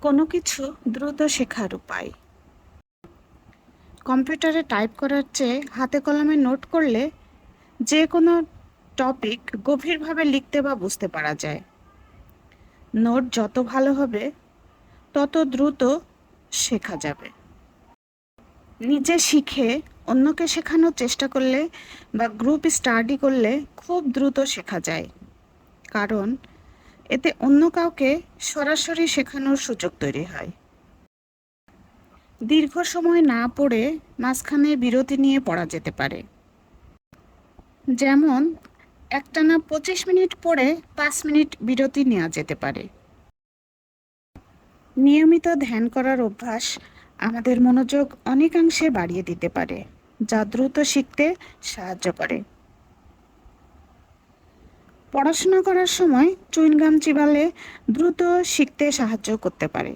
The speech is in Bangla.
কোনো কিছু দ্রুত শেখার উপায়। কম্পিউটারে টাইপ করার চেয়ে হাতে কলমে নোট করলে যে কোনো টপিক গভীরভাবে লিখতে বা বুঝতে পারা যায়। নোট যত ভালো হবে, তত দ্রুত শেখা যাবে। নিজে শিখে অন্যকে শেখানোর চেষ্টা করলে বা গ্রুপ স্টাডি করলে খুব দ্রুত শেখা যায়। কারণ এতে অন্য কাউকে সরাসরি শেখানোর সুযোগ তৈরি হয়। দীর্ঘ সময় না পড়ে মাঝখানে বিরতি নিয়ে পড়া যেতে পারে। যেমন, একটানা পঁচিশ মিনিট পড়ে পাঁচ মিনিট বিরতি নেওয়া যেতে পারে। নিয়মিত ধ্যান করার অভ্যাস আমাদের মনোযোগ অনেকাংশে বাড়িয়ে দিতে পারে, যা দ্রুত শিখতে সাহায্য করে। পড়াশোনা করার সময় চুইনগাম চিবালে দ্রুত শিখতে সাহায্য করতে পারে।